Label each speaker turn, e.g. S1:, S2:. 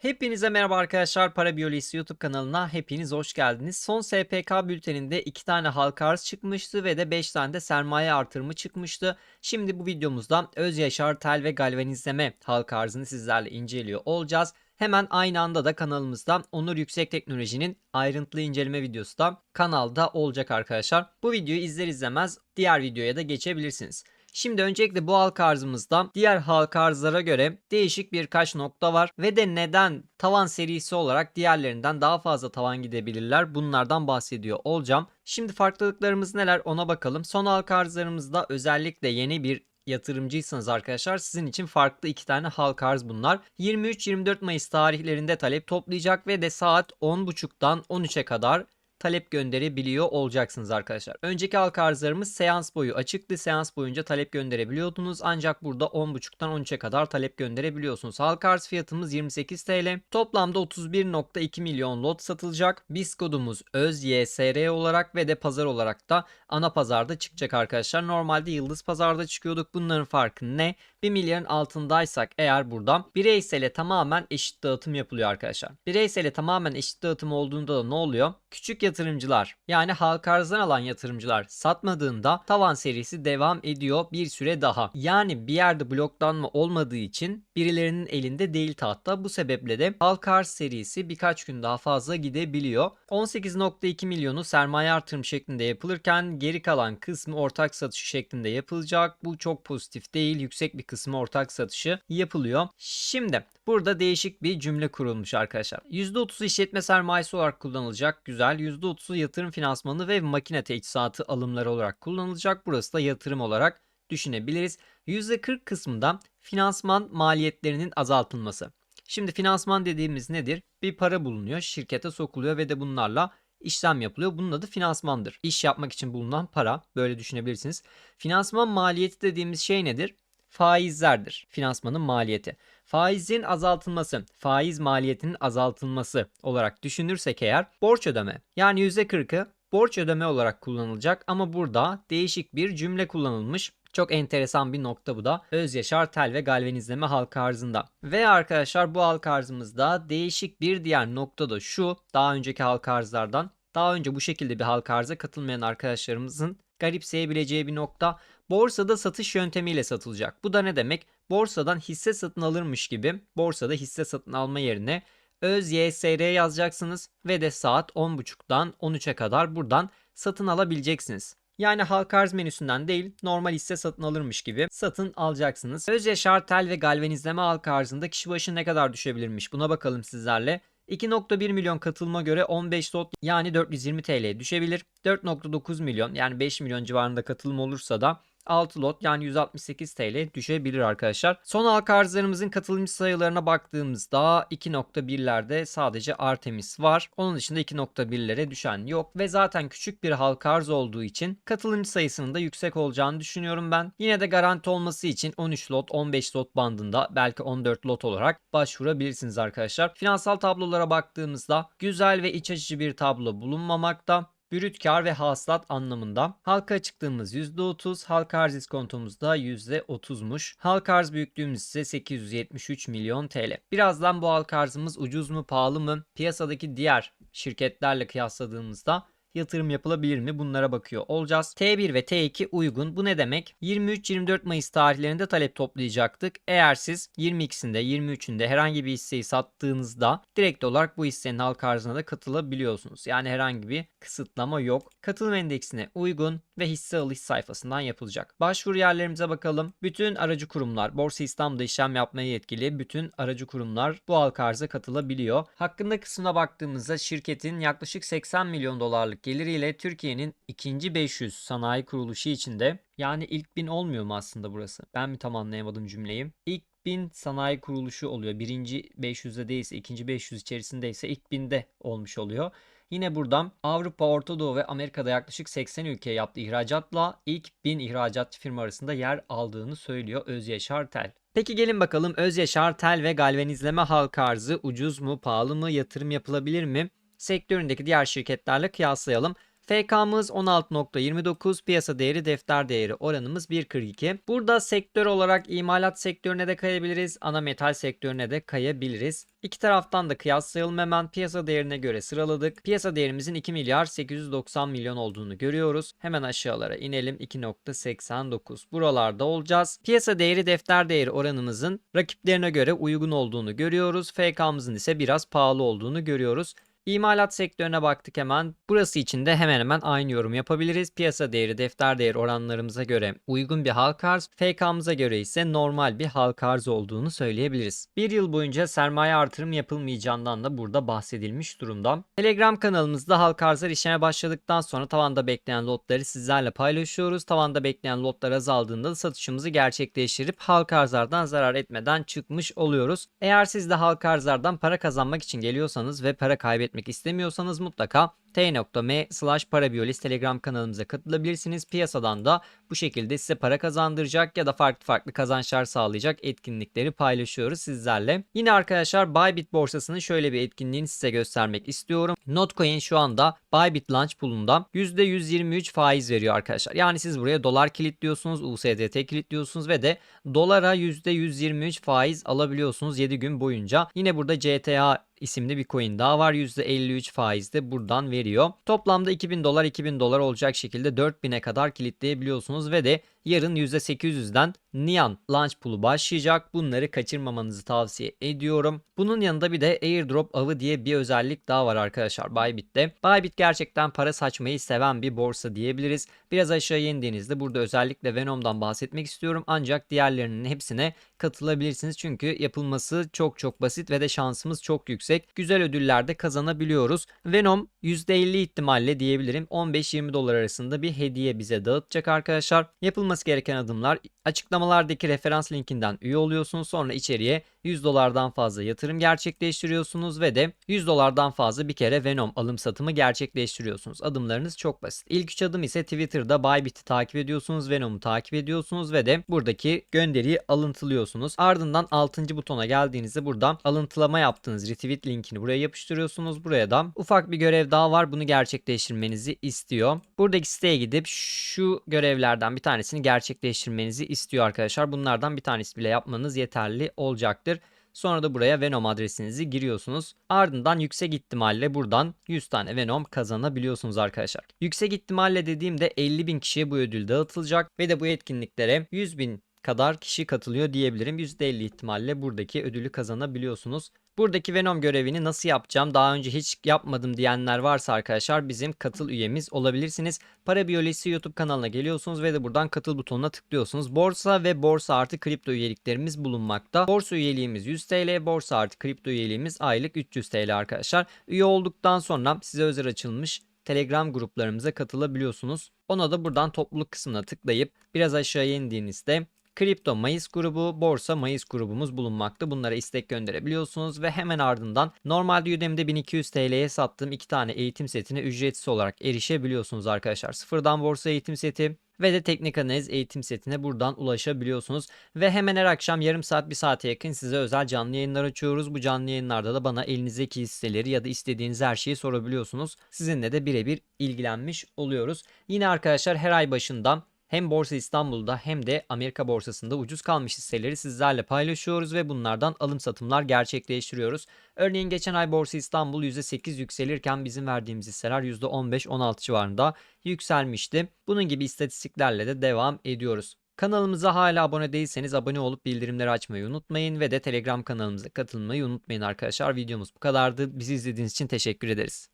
S1: Hepinize merhaba arkadaşlar. Para Biyolojisi YouTube kanalına hepiniz hoş geldiniz. Son SPK bülteninde 2 tane halka arz çıkmıştı ve de 5 tane de sermaye artırımı çıkmıştı. Şimdi bu videomuzda öz yaşar tel ve galvanizleme halka arzını sizlerle inceliyor olacağız. Hemen aynı anda da kanalımızda Onur Yüksek Teknoloji'nin ayrıntılı inceleme videosu da kanalda olacak arkadaşlar. Bu videoyu izler izlemez diğer videoya da geçebilirsiniz. Şimdi öncelikle bu halka arzımızda diğer halka arzlara göre değişik birkaç nokta var ve de neden tavan serisi olarak diğerlerinden daha fazla tavan gidebilirler bunlardan bahsediyor olacağım. Şimdi farklılıklarımız neler ona bakalım. Son halka arzlarımızda özellikle yeni bir yatırımcıysanız arkadaşlar sizin için farklı iki tane halka arz bunlar. 23-24 Mayıs tarihlerinde talep toplayacak ve de saat 10.30'dan 13'e kadar talep gönderebiliyor olacaksınız arkadaşlar. Önceki halka arzlarımız seans boyu açıktı. Seans boyunca talep gönderebiliyordunuz. Ancak burada 10.30'dan 13'e kadar talep gönderebiliyorsunuz. Halka arz fiyatımız 28 TL. Toplamda 31.2 milyon lot satılacak. BIS kodumuz öz YSR olarak ve de pazar olarak da ana pazarda çıkacak arkadaşlar. Normalde yıldız pazarda çıkıyorduk. Bunların farkı ne? 1 milyarın altındaysak eğer burada bireysele tamamen eşit dağıtım yapılıyor arkadaşlar. Bireysele tamamen eşit dağıtım olduğunda da ne oluyor? Küçük yatırımcılar yani halka arzdan alan yatırımcılar satmadığında tavan serisi devam ediyor bir süre daha. Yani bir yerde bloklanma olmadığı için birilerinin elinde değil tahta. Bu sebeple de halka arz serisi birkaç gün daha fazla gidebiliyor. 18.2 milyonu sermaye artırım şeklinde yapılırken geri kalan kısmı ortak satışı şeklinde yapılacak. Bu çok pozitif değil. Yüksek bir kısmı ortak satışı yapılıyor. Şimdi burada değişik bir cümle kurulmuş arkadaşlar. %30 işletme sermayesi olarak kullanılacak. Güzel. %30'u yatırım finansmanı ve makine teçhizatı alımları olarak kullanılacak. Burası da yatırım olarak düşünebiliriz. %40 kısmında finansman maliyetlerinin azaltılması. Şimdi finansman dediğimiz nedir? Bir para bulunuyor, şirkete sokuluyor ve de bunlarla işlem yapılıyor. Bunun adı finansmandır. İş yapmak için bulunan para. Böyle düşünebilirsiniz. Finansman maliyeti dediğimiz şey nedir? Faizlerdir. Finansmanın maliyeti. Faizin azaltılması, faiz maliyetinin azaltılması olarak düşünürsek eğer borç ödeme yani %40'ı borç ödeme olarak kullanılacak ama burada değişik bir cümle kullanılmış. Çok enteresan bir nokta bu da. Öz yaşar tel ve galvanizleme halka arzında. Ve arkadaşlar bu halka arzımızda değişik bir diğer nokta da şu. Daha önceki halka arzlardan daha önce bu şekilde bir halka arza katılmayan arkadaşlarımızın garipseyebileceği bir nokta. Borsada satış yöntemiyle satılacak. Bu da ne demek? Borsadan hisse satın alırmış gibi borsada hisse satın alma yerine öz YSR yazacaksınız ve de saat 10.30'dan 13'e kadar buradan satın alabileceksiniz. Yani halka arz menüsünden değil normal hisse satın alırmış gibi satın alacaksınız. Öz yaşar tel ve galvanizleme halka arzında kişi başı ne kadar düşebilirmiş buna bakalım sizlerle. 2.1 milyon katılıma göre 15 lot yani 420 TL düşebilir. 4.9 milyon yani 5 milyon civarında katılım olursa da 6 lot yani 168 TL düşebilir arkadaşlar. Son halka arzlarımızın katılımcı sayılarına baktığımızda 2.1'lerde sadece Artemis var. Onun dışında 2.1'lere düşen yok ve zaten küçük bir halka arz olduğu için katılımcı sayısının da yüksek olacağını düşünüyorum ben. Yine de garanti olması için 13 lot 15 lot bandında belki 14 lot olarak başvurabilirsiniz arkadaşlar. Finansal tablolara baktığımızda güzel ve iç açıcı bir tablo bulunmamakta. Brüt kar ve hasılat anlamında halka çıktığımız %30, halka arz iskontomuz da %30'muş. Halka arz büyüklüğümüz ise 873 milyon TL. Birazdan bu halka arzımız ucuz mu pahalı mı piyasadaki diğer şirketlerle kıyasladığımızda yatırım yapılabilir mi bunlara bakıyor olacağız. T1 ve T2 uygun. Bu ne demek? 23-24 Mayıs tarihlerinde talep toplayacaktık. Eğer siz 22'sinde 23'ünde herhangi bir hisseyi sattığınızda direkt olarak bu hissenin halka arzına da katılabiliyorsunuz. Yani herhangi bir kısıtlama yok. Katılım endeksine uygun ve hisse alış sayfasından yapılacak. Başvuru yerlerimize bakalım. Bütün aracı kurumlar, Borsa İstanbul'da işlem yapmaya yetkili bütün aracı kurumlar bu halka arza katılabiliyor. Hakkında kısmına baktığımızda şirketin yaklaşık 80 milyon dolarlık geliriyle Türkiye'nin ikinci 500 sanayi kuruluşu içinde yani ilk bin olmuyor mu aslında burası? Ben mi tam anlayamadım cümleyi? İlk bin sanayi kuruluşu oluyor. Birinci 500'de değilse ikinci 500 içerisindeyse ilk binde olmuş oluyor. Yine buradan Avrupa, Orta Doğu ve Amerika'da yaklaşık 80 ülkeye yaptığı ihracatla ilk 1000 ihracatçı firma arasında yer aldığını söylüyor Özyeşar Tel. Peki gelin bakalım Özyeşar Tel ve galvanizleme halka arzı ucuz mu, pahalı mı, yatırım yapılabilir mi? Sektöründeki diğer şirketlerle kıyaslayalım. FK'mız 16.29, piyasa değeri defter değeri oranımız 1.42. Burada sektör olarak imalat sektörüne de kayabiliriz, ana metal sektörüne de kayabiliriz. İki taraftan da kıyaslayalım hemen piyasa değerine göre sıraladık. Piyasa değerimizin 2 milyar 890 milyon olduğunu görüyoruz. Hemen aşağılara inelim 2.89. Buralarda olacağız. Piyasa değeri defter değeri oranımızın rakiplerine göre uygun olduğunu görüyoruz. FK'mızın ise biraz pahalı olduğunu görüyoruz. İmalat sektörüne baktık hemen. Burası için de hemen hemen aynı yorum yapabiliriz. Piyasa değeri, defter değeri oranlarımıza göre uygun bir halka arz, FK'mıza göre ise normal bir halka arz olduğunu söyleyebiliriz. Bir yıl boyunca sermaye artırım yapılmayacağından da burada bahsedilmiş durumda. Telegram kanalımızda halka arzlar işleme başladıktan sonra tavanda bekleyen lotları sizlerle paylaşıyoruz. Tavanda bekleyen lotlar azaldığında da satışımızı gerçekleştirip halka arzlardan zarar etmeden çıkmış oluyoruz. Eğer siz de halka arzlardan para kazanmak için geliyorsanız ve para kaybetmek istemiyorsanız mutlaka t.me slash parabiyolis telegram kanalımıza katılabilirsiniz. Piyasadan da bu şekilde size para kazandıracak ya da farklı farklı kazançlar sağlayacak etkinlikleri paylaşıyoruz sizlerle. Yine arkadaşlar Bybit borsasının şöyle bir etkinliğini size göstermek istiyorum. Notcoin şu anda Bybit Launch Pool'unda %123 faiz veriyor arkadaşlar. Yani siz buraya dolar kilitliyorsunuz, USDT kilitliyorsunuz ve de dolara %123 faiz alabiliyorsunuz 7 gün boyunca. Yine burada GTA isimli bir coin daha var. %53 faiz de buradan veriyor. Toplamda 2000 dolar 2000 dolar olacak şekilde 4000'e kadar kilitleyebiliyorsunuz ve de yarın %800'den Nian Launch Pool'u başlayacak. Bunları kaçırmamanızı tavsiye ediyorum. Bunun yanında bir de Airdrop avı diye bir özellik daha var arkadaşlar Bybit'te. Bybit gerçekten para saçmayı seven bir borsa diyebiliriz. Biraz aşağıya indiğinizde burada özellikle Venom'dan bahsetmek istiyorum. Ancak diğerlerinin hepsine katılabilirsiniz. Çünkü yapılması çok çok basit ve de şansımız çok yüksek. Güzel ödüller de kazanabiliyoruz. Venom %50 ihtimalle diyebilirim 15-20 dolar arasında bir hediye bize dağıtacak arkadaşlar. Yapılması gereken adımlar açıklamalardaki referans linkinden üye oluyorsunuz. Sonra içeriye 100 dolardan fazla yatırım gerçekleştiriyorsunuz ve de 100 dolardan fazla bir kere Venom alım satımı gerçekleştiriyorsunuz. Adımlarınız çok basit. İlk üç adım ise Twitter'da Bybit'i takip ediyorsunuz, Venom'u takip ediyorsunuz ve de buradaki gönderiyi alıntılıyorsunuz. Ardından 6. butona geldiğinizde buradan alıntılama yaptığınız retweet linkini buraya yapıştırıyorsunuz. Buraya da ufak bir görev daha var. Bunu gerçekleştirmenizi istiyor. Buradaki siteye gidip şu görevlerden bir tanesini gerçekleştirmenizi istiyor arkadaşlar. Bunlardan bir tanesi bile yapmanız yeterli olacaktır. Sonra da buraya Venom adresinizi giriyorsunuz. Ardından yüksek ihtimalle buradan 100 tane Venom kazanabiliyorsunuz arkadaşlar. Yüksek ihtimalle dediğimde 50 bin kişiye bu ödül dağıtılacak ve de bu etkinliklere 100 bin kadar kişi katılıyor diyebilirim. %50 ihtimalle buradaki ödülü kazanabiliyorsunuz. Buradaki Venom görevini nasıl yapacağım daha önce hiç yapmadım diyenler varsa arkadaşlar bizim katıl üyemiz olabilirsiniz. Para Biyolojisi YouTube kanalına geliyorsunuz ve de buradan katıl butonuna tıklıyorsunuz. Borsa ve borsa artı kripto üyeliklerimiz bulunmakta. Borsa üyeliğimiz 100 TL, borsa artı kripto üyeliğimiz aylık 300 TL arkadaşlar. Üye olduktan sonra size özel açılmış Telegram gruplarımıza katılabiliyorsunuz. Ona da buradan topluluk kısmına tıklayıp biraz aşağıya indiğinizde Kripto Mayıs grubu, Borsa Mayıs grubumuz bulunmakta. Bunlara istek gönderebiliyorsunuz ve hemen ardından normalde Udemy'de 1200 TL'ye sattığım iki tane eğitim setine ücretsiz olarak erişebiliyorsunuz arkadaşlar. Sıfırdan borsa eğitim seti ve de teknik analiz eğitim setine buradan ulaşabiliyorsunuz. Ve hemen her akşam yarım saat bir saate yakın size özel canlı yayınlar açıyoruz. Bu canlı yayınlarda da bana elinizdeki hisseleri ya da istediğiniz her şeyi sorabiliyorsunuz. Sizinle de birebir ilgilenmiş oluyoruz. Yine arkadaşlar her ay başından hem Borsa İstanbul'da hem de Amerika borsasında ucuz kalmış hisseleri sizlerle paylaşıyoruz ve bunlardan alım satımlar gerçekleştiriyoruz. Örneğin geçen ay Borsa İstanbul %8 yükselirken bizim verdiğimiz hisseler %15-16 civarında yükselmişti. Bunun gibi istatistiklerle de devam ediyoruz. Kanalımıza hala abone değilseniz abone olup bildirimleri açmayı unutmayın ve de Telegram kanalımıza katılmayı unutmayın arkadaşlar. Videomuz bu kadardı. Bizi izlediğiniz için teşekkür ederiz.